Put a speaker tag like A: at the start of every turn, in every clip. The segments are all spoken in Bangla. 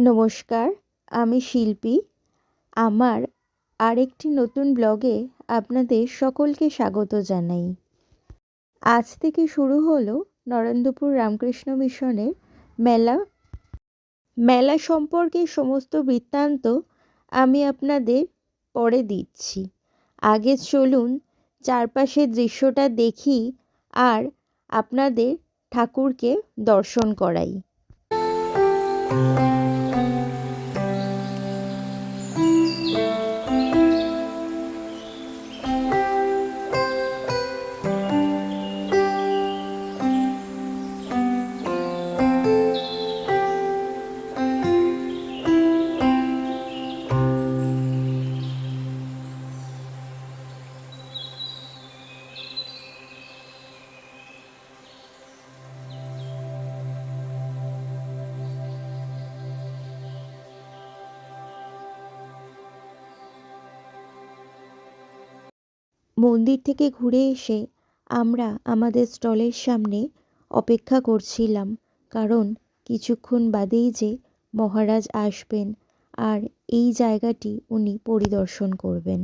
A: নমস্কার, আমি শিল্পী। আমার আরেকটি নতুন ব্লগে আপনাদের সকলকে স্বাগত জানাই। আজ থেকে শুরু হলো নরেন্দ্রপুর রামকৃষ্ণ মিশনের মেলা। মেলা সম্পর্কে সমস্ত বৃত্তান্ত আমি আপনাদের পরে দিচ্ছি। আগে চলুন চারপাশের দৃশ্যটা দেখি আর আপনাদের ঠাকুরকে দর্শন করাই। মন্দির থেকে ঘুরে এসে আমরা আমাদের স্টলের সামনে অপেক্ষা করছিলাম, কারণ কিছুক্ষণ বাদেই যে মহারাজ আসবেন আর এই জায়গাটি উনি পরিদর্শন করবেন।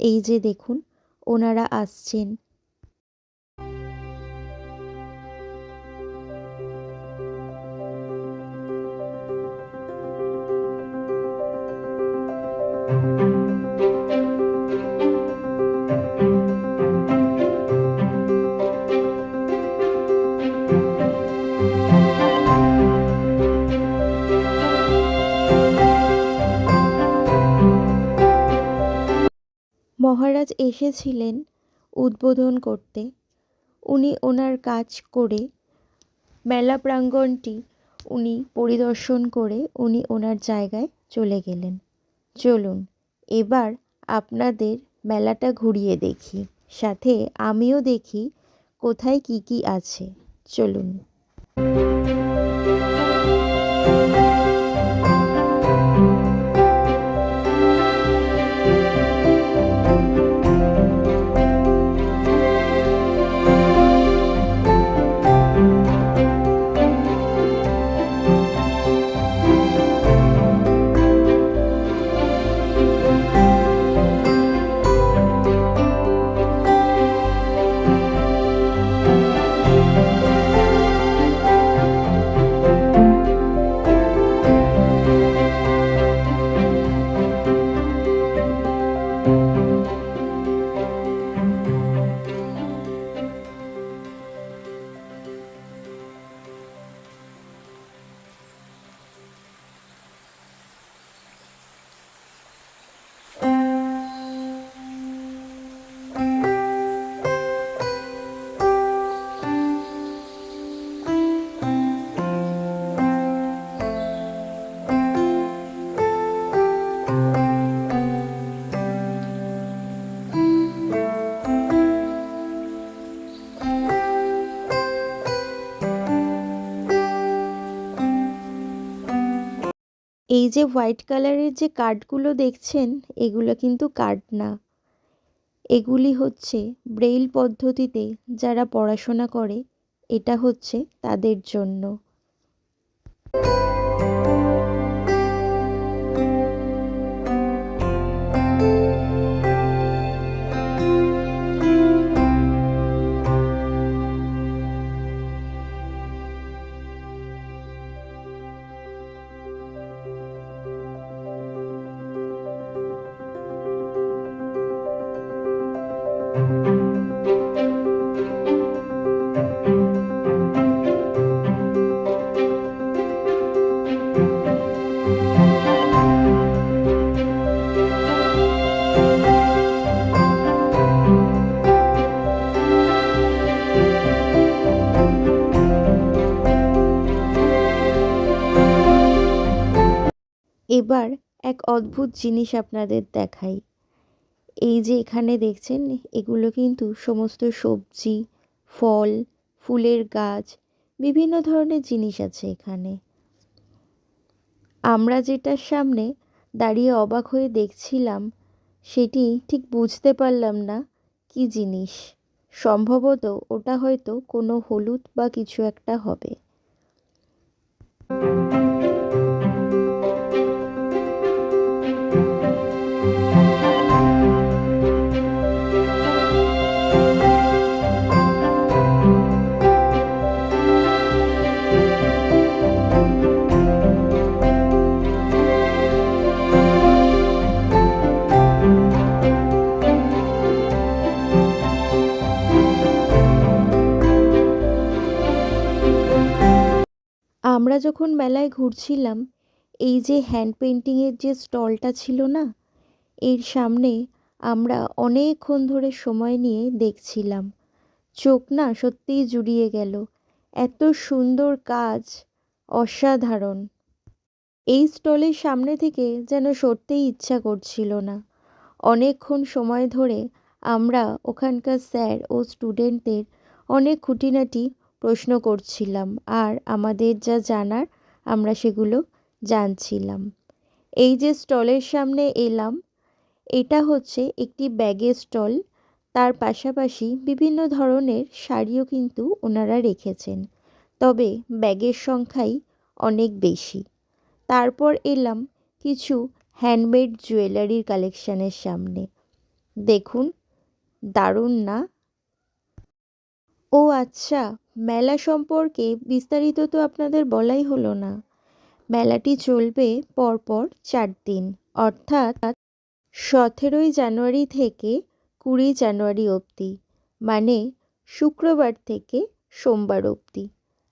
A: এই যে দেখুন, ওনারা আসছেন। মহারাজ এসেছিলেন উদ্বোধন করতে। উনি ওনার কাজ করে, মেলা প্রাঙ্গণটি উনি পরিদর্শন করে উনি ওনার জায়গায় চলে গেলেন। চলুন, এবার আপনাদের মেলাটা ঘুরিয়ে দেখি। সাথে আমিও দেখি কোথায় কি কি আছে। চলুন। এই যে হোয়াইট কালারের যে কার্ডগুলো দেখছেন, এগুলো কিন্তু কার্ড না। এগুলি হচ্ছে ব্রেইল পদ্ধতিতে যারা পড়াশোনা করে, এটা হচ্ছে তাদের জন্য। এবার এক অদ্ভুত জিনিস আপনাদের দেখাই। এই যে এখানে দেখছেন, এগুলো কিন্তু সমস্ত সবজি, ফল, ফুলের গাছ, বিভিন্ন ধরনের জিনিস আছে এখানে। আমরা যেটার সামনে দাঁড়িয়ে অবাক হয়ে দেখছিলাম, সেটি ঠিক বুঝতে পারলাম না কি জিনিস। সম্ভবত ওটা হয়তো কোনো হলুদ বা কিছু একটা হবে। আমরা যখন মেলায় ঘুরছিলাম, এই যে হ্যান্ড পেন্টিংয়ের যে স্টলটা ছিল না, এর সামনে আমরা অনেকক্ষণ ধরে সময় নিয়ে দেখছিলাম। চোখ না সত্যিই জুড়িয়ে গেল। এত সুন্দর কাজ, অসাধারণ। এই স্টলের সামনে থেকে যেন সরতেই ইচ্ছা করছিল না। অনেকক্ষণ সময় ধরে আমরা ওখানকার স্যার ও স্টুডেন্টদের অনেক খুঁটিনাটি প্রশ্ন করছিলাম, আর আমাদের যা জানার আমরা সেগুলো জানছিলাম। এই যে স্টলের সামনে এলাম, এটা হচ্ছে একটি ব্যাগের স্টল। তার পাশাপাশি বিভিন্ন ধরনের শাড়িও কিন্তু ওনারা রেখেছেন। তবে ব্যাগের সংখ্যাই অনেক বেশি। তারপর এলাম কিছু হ্যান্ডমেড জুয়েলারির কালেকশানের সামনে। দেখুন, দারুণ না? ও আচ্ছা মেলা সম্পর্কে বিস্তারিত তো আপনাদের বলাই হলো না। মেলাটি চলবে পরপর চার দিন, অর্থাৎ সতেরোই জানুয়ারি থেকে কুড়ি জানুয়ারি অবধি মানে শুক্রবার থেকে সোমবার অবধি।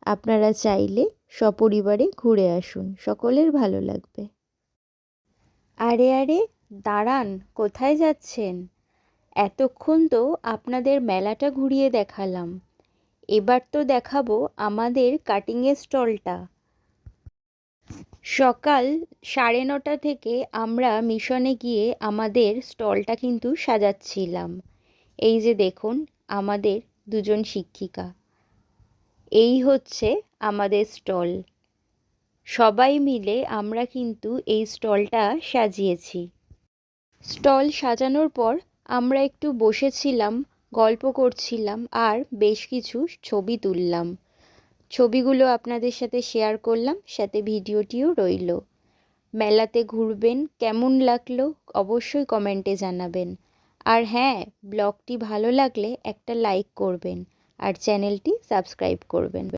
A: আপনারা চাইলে সপরিবারে ঘুরে আসুন, সকলের ভালো লাগবে। আরে আরে, দাঁড়ান, কোথায় যাচ্ছেন? এতক্ষণ তো আপনাদের মেলাটা ঘুরিয়ে দেখালাম। এবার তো দেখাবো আমাদের কাটিংয়ের স্টলটা। সকাল সাড়ে নটা থেকে আমরা মিশনে গিয়ে আমাদের স্টলটা কিন্তু সাজাচ্ছিলাম। এই যে দেখুন, আমাদের দুজন শিক্ষিকা। এই হচ্ছে আমাদের স্টল। সবাই মিলে আমরা কিন্তু এই স্টলটা সাজিয়েছি। স্টল সাজানোর পর আমরা একটু বসেছিলাম গল্প করছিলাম আর বেশ কিছু ছবি তুললাম। ছবিগুলো আপনাদের সাথে শেয়ার করলাম, সাথে ভিডিওটিও রইল। মেলাতে ঘুরবেন, কেমন লাগল অবশ্যই কমেন্টে জানাবেন। আর হ্যাঁ ব্লগটি ভালো লাগলে একটা লাইক করবেন আর চ্যানেলটি সাবস্ক্রাইব করবেন।